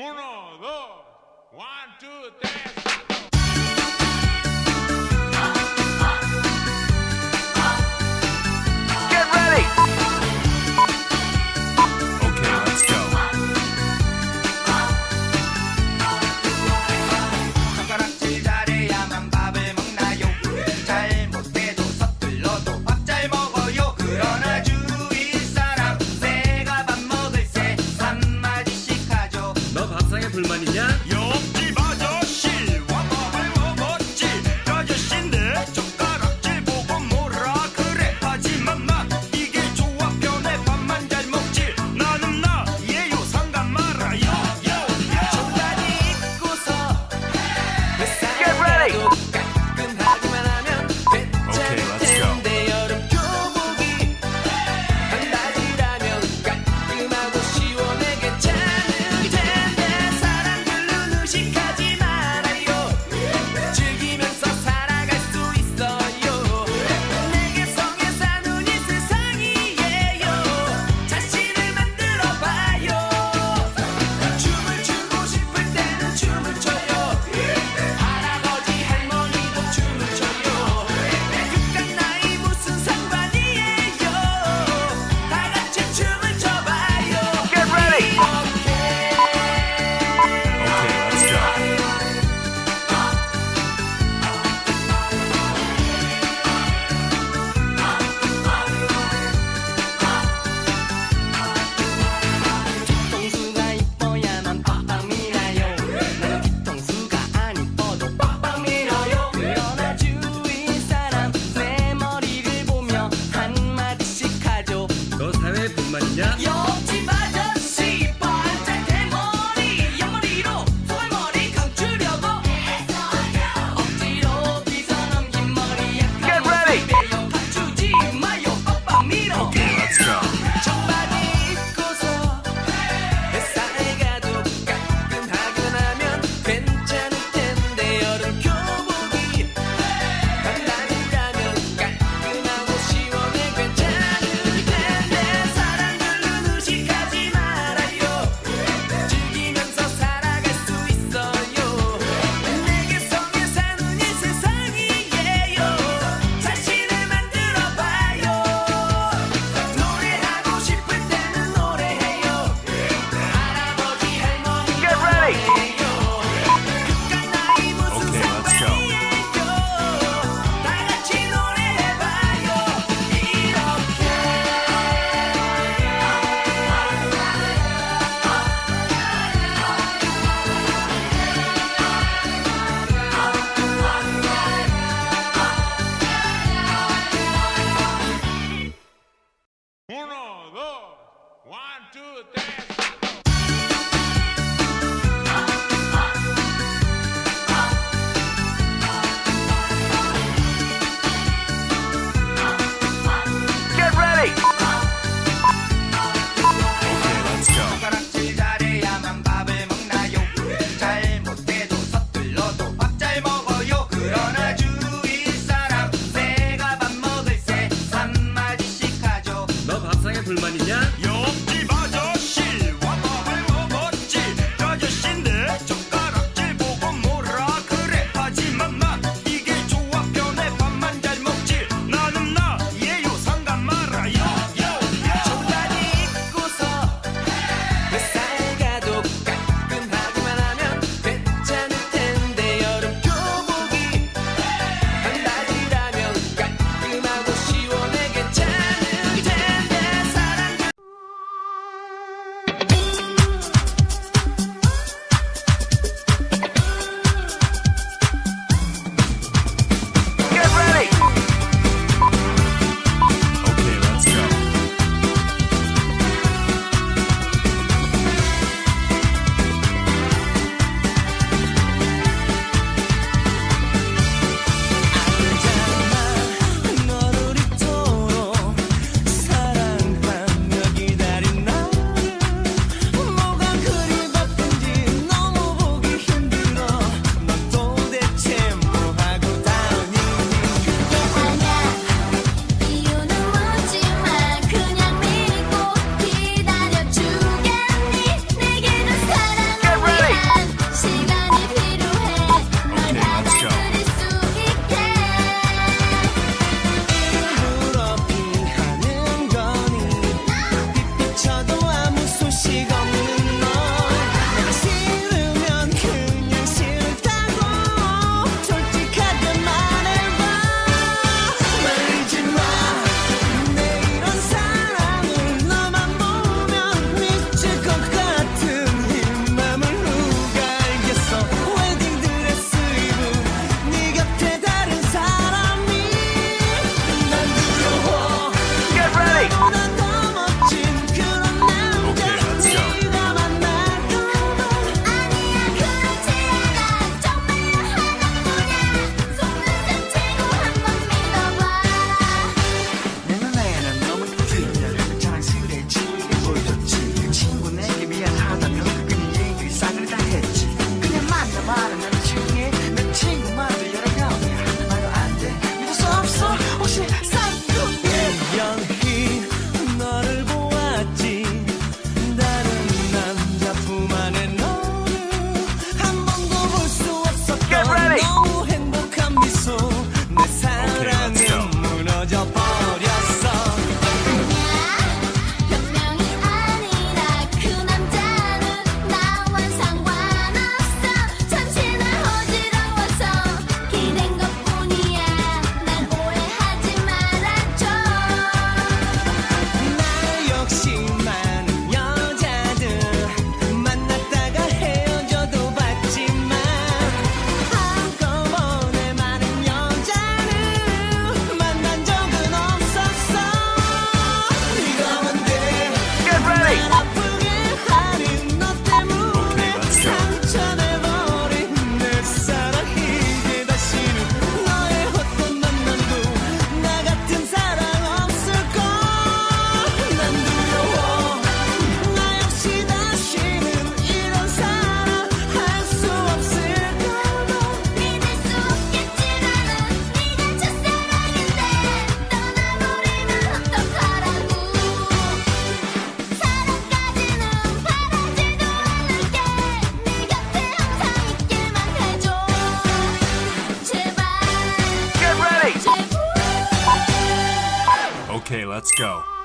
Uno, dos, one, two. Let's go.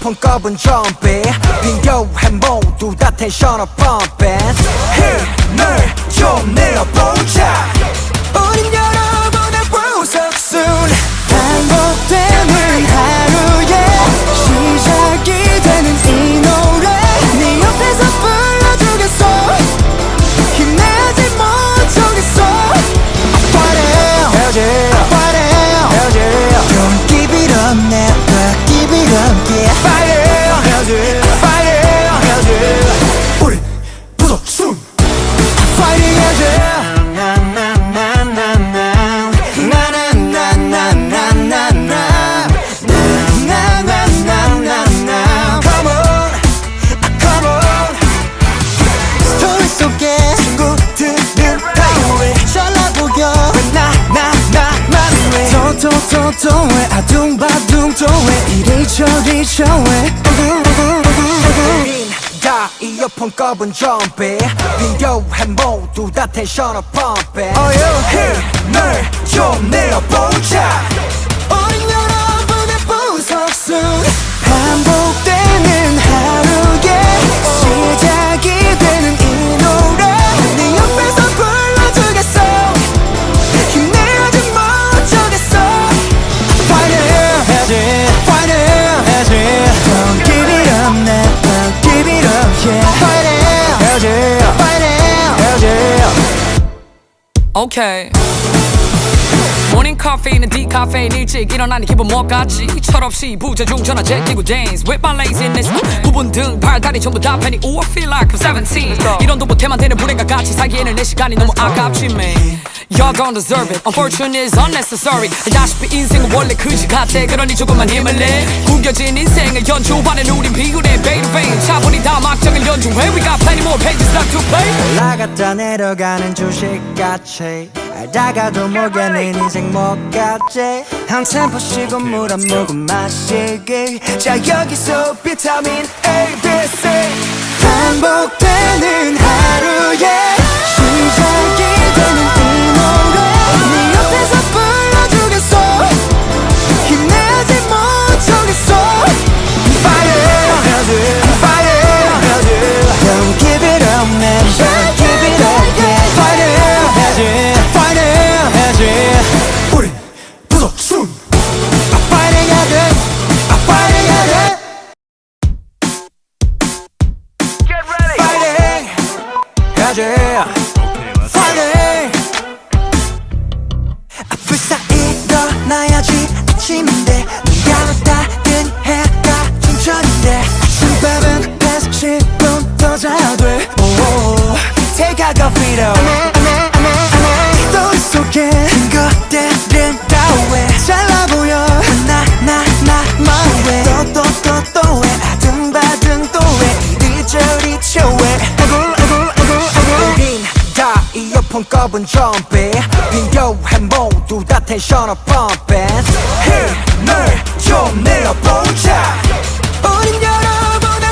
다 이어폰 꼽은 좀비. 빈교해 모두 다 텐션을 펌핑 힘을 좀 내어보자. 우린 여러분의 보석순. 반복되는 하루 다 이어폰 꼽은 좀비 빈교해 모두 다 텐션을 펌핑 힘을 좀 내어보자 Okay. 모닝 카페인은 디카페인 일찍 일어나니 기분 뭐같지? 철없이 부재중 전화 제끼고 dance with my laziness. 부분 등 발다리 전부 다 팬이 Ooh I feel like I'm 17 이런 도 못해만 되는 불행과 같이 살기에는 내 시간이 너무 아깝지 man Y'all don't deserve it. Unfortunate is unnecessary. 알다시피 인생은 원래 그지 같아. 그러니 조금만 힘을 내. 구겨진 인생을 연주하는 우린 비굴해 베이베인 차분히 다 막장을 연주해 We got plenty more pages left to play. 올라갔다 내려가는 주식같이 알다가도 모르는 인생 뭐같지? 한 템포 쉬고 물 한 모금 마시기. 자 여기서 비타민 A, B, C. 반복되는 하루에 꼽은 좀비 빈교해 모두 다 텐션을 펌핑 힘을 좀 내어보자